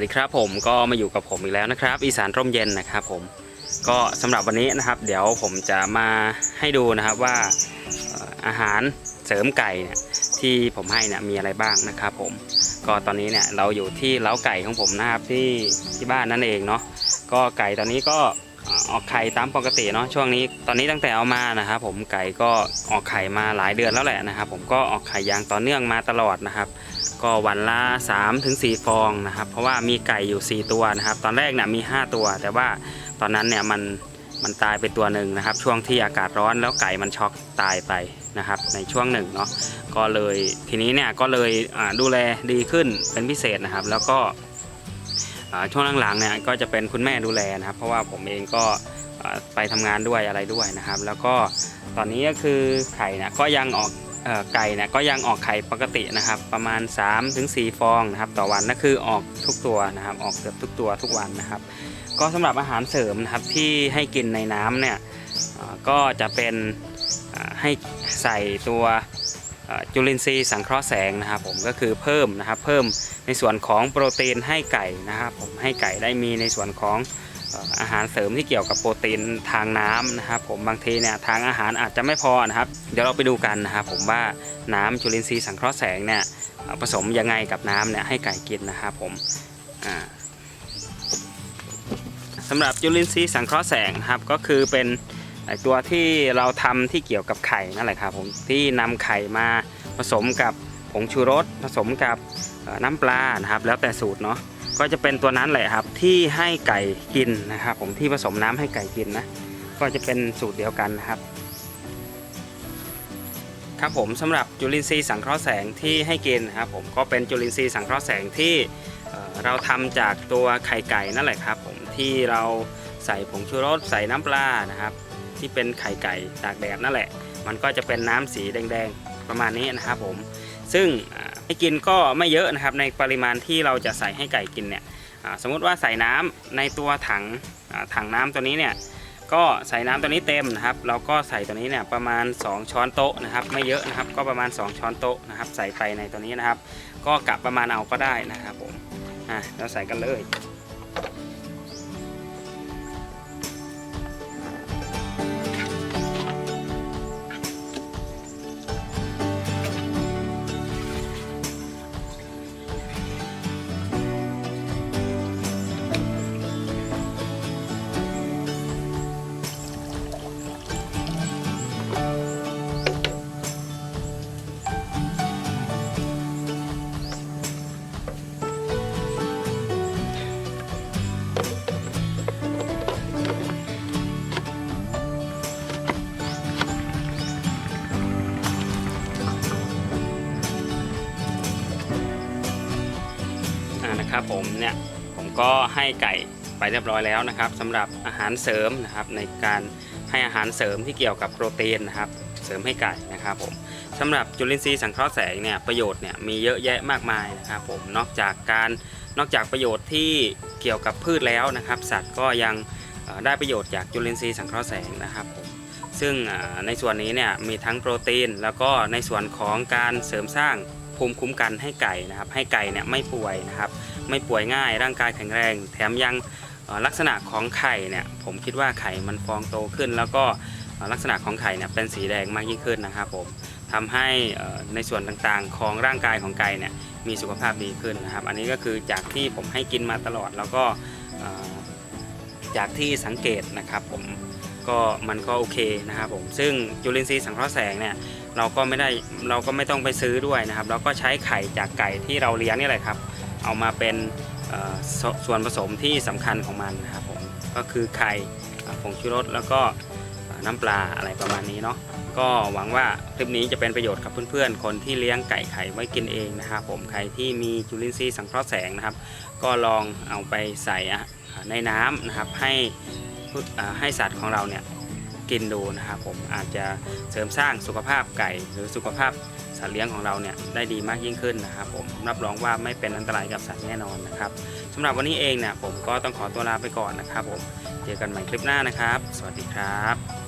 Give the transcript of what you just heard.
วัสดีครับผมก็มาอยู่กับผมอีกแล้วนะครับ อีสานร่มเย็นนะครับผมก็สำหรับวันนี้นะครับ เดี๋ยวผมจะมาให้ดูนะครับว่าอาหารเสริมไก่เนี่ยที่ผมให้เนี่ยมีอะไรบ้างนะครับผมก็ตอนนี้เนี่ยเราอยู่ที่เล้าไก่ของผมนะครับที่ที่บ้านนั่นเองเนาะก็ไก่ตอนนี้ก็ ออกไข่ตามปกติเนาะช่วงนี้ตอนนี้ตั้งแต่เอามานะครับผมไก่ก็ออกไข่มาหลายเดือนแล้วแหละนะครับ ผมก็ออกไข่อยางต่อเนื่องมาตลอดนะครับ ก็วันละ3ถึง4ฟองนะครับ เพราะว่ามีไก่อยู่ 4 ตัวนะครับ ตอนแรกเนี่ยมี 5 ตัว แต่ว่าตอนนั้นเนี่ยมันมันตายไปตัวหนึ่งนะครับ ช่วงที่อากาศร้อนแล้วไก่มันช็อกตายไปนะครับ ในช่วงหนึ่งเนาะก็เลยทีนี้เนี่ยก็เลยดูแลดีขึ้นเป็นพิเศษนะครับ แล้วก็ ช่วงหลังๆเนี่ยก็จะเป็นคุณแม่ดูแลนะครับ เพราะว่าผมเองก็ไปทำงานด้วยอะไรด้วยนะครับ แล้วก็ตอนนี้ก็คือไข่เนี่ยก็ยังออกไก่เนี่ยก็ยังออกไข่ปกตินะครับ ประมาณ 3-4 ฟองนะครับ ต่อวันนั่นคือออกทุกตัวนะครับ ออกเกือบทุกตัวทุกวันนะครับ ก็สำหรับอาหารเสริมนะครับที่ให้กินในน้ำเนี่ยก็จะเป็นให้ใส่ตัว จุลินทรีย์สังเคราะห์แสงนะครับผมก็คือเพิ่มนะครับเพิ่มในส่วนของโปรตีนให้ไก่นะครับผมให้ไก่ได้มีในส่วนของอาหารเสริมที่เกี่ยวกับโปรตีนทางน้ำนะครับผมบางทีเนี่ยทางอาหารอาจจะไม่พอนะครับ เดี๋ยวเราไปดูกันนะครับผมว่าน้ำจุลินทรีย์สังเคราะห์แสงเนี่ยผสมยังไงกับน้ำเนี่ยให้ไก่กินนะครับผมอ่าสำหรับจุลินทรีย์สังเคราะห์แสงครับก็คือเป็น ไอตัวที่เราทำที่เกี่ยวกับไข่นั่นแหละครับผมที่นำไข่มาผสมกับผงชูรสผสมกับน้ำปลานะครับแล้วแต่สูตรเนาะก็จะเป็นตัวนั้นแหละครับที่ให้ไก่กินนะครับ ผมที่ผสมน้ำให้ไก่กินนะก็จะเป็นสูตรเดียวกันนะครับ ครับผมสำหรับจุลินทรีย์สังเคราะห์แสงที่ให้กินนะครับ ผมก็เป็นจุลินทรีย์สังเคราะห์แสงที่เอ่อเราทำจากตัวไข่ไก่นั่นแหละครับ ผมที่เราใส่ผงชูรสใส่น้ำปลานะครับ ที่เป็นไข่ไก่ตากแดดนั่นแหละ มันก็จะเป็นน้ำสีแดงๆประมาณนี้นะครับผม ซึ่งให้กินก็ไม่เยอะนะครับในปริมาณที่เราจะใส่ให้ไก่กินเนี่ยสมมุติว่าใส่น้ำในตัวถังถังน้ำตัวนี้เนี่ยก็ใส่น้ำตัวนี้เต็มนะครับ เราก็ใส่ตัวนี้เนี่ยประมาณ 2 ช้อนโต๊ะนะครับ ไม่เยอะนะครับ ก็ประมาณ 2 ช้อนโต๊ะนะครับ ใส่ไปในตัวนี้นะครับ ก็กะประมาณเอาก็ได้นะครับผมอะเราใส่กันเลย นะครับผมเนี่ยผมก็ให้ไก่ไปเรียบร้อยแล้วนะครับสำหรับอาหารเสริมนะครับในการให้อาหารเสริมที่เกี่ยวกับโปรตีนนะครับเสริมให้ไก่นะครับผมสำหรับจุลินทรีย์สังเคราะห์แสงเนี่ยประโยชน์เนี่ยมีเยอะแยะมากมายนะครับผมนอกจากการนอกจากประโยชน์ที่เกี่ยวกับพืชแล้วนะครับ สัตว์ก็ยังได้ประโยชน์จากจุลินทรีย์สังเคราะห์แสงนะครับผมซึ่งในส่วนนี้เนี่ยมีทั้งโปรตีน แล้วก็ในส่วนของการเสริมสร้างภูมิคุ้มกันให้ไก่นะครับ ให้ไก่เนี่ยไม่ป่วยนะครับ ไม่ป่วยง่าย ร่างกายแข็งแรง แถมยังลักษณะของไข่เนี่ยผมคิดว่าไข่มันฟองโตขึ้น แล้วก็ลักษณะของไข่เนี่ยเป็นสีแดงมากยิ่งขึ้นนะครับผมทำให้ในส่วนต่างๆของร่างกายของไก่เนี่ยมีสุขภาพดีขึ้นนะครับ อันนี้ก็คือจากที่ผมให้กินมาตลอดแล้วก็จากที่สังเกตนะครับผมก็มันก็โอเคนะครับผมซึ่งจุลินทรีย์สังเคราะห์แสงเนี่ยเราก็ไม่ได้เราก็ไม่ต้องไปซื้อด้วยนะครับ เราก็ใช้ไข่จากไก่ที่เราเลี้ยงนี่แหละครับ เอามาเป็นสส่วนผสมที่สำคัญของมันนะครับผมก็คือไข่ผงชูรสแล้วก็น้ำปลาอะไรประมาณนี้เนาะก็หวังว่าคลิปนี้จะเป็นประโยชน์กับเพื่อนๆ คนที่เลี้ยงไก่ไข่ไว้กินเองนะครับผมใครที่มีจุลินทรีย์สังเคราะห์แสงนะครับ ก็ลองเอาไปใส่ในน้ำนะครับให้ให้สัตว์ของเราเนี่ยกินดูนะครับผมอาจจะเสริมสร้างสุขภาพไก่หรือสุขภาพ สัตว์เลี้ยงของเราเนี่ยได้ดีมากยิ่งขึ้นนะครับผมรับรองว่าไม่เป็นอันตรายกับสัตว์แน่นอนนะครับสำหรับวันนี้เองเนี่ยผมก็ต้องขอตัวลาไปก่อนนะครับผมเจอกันใหม่คลิปหน้านะครับ สวัสดีครับ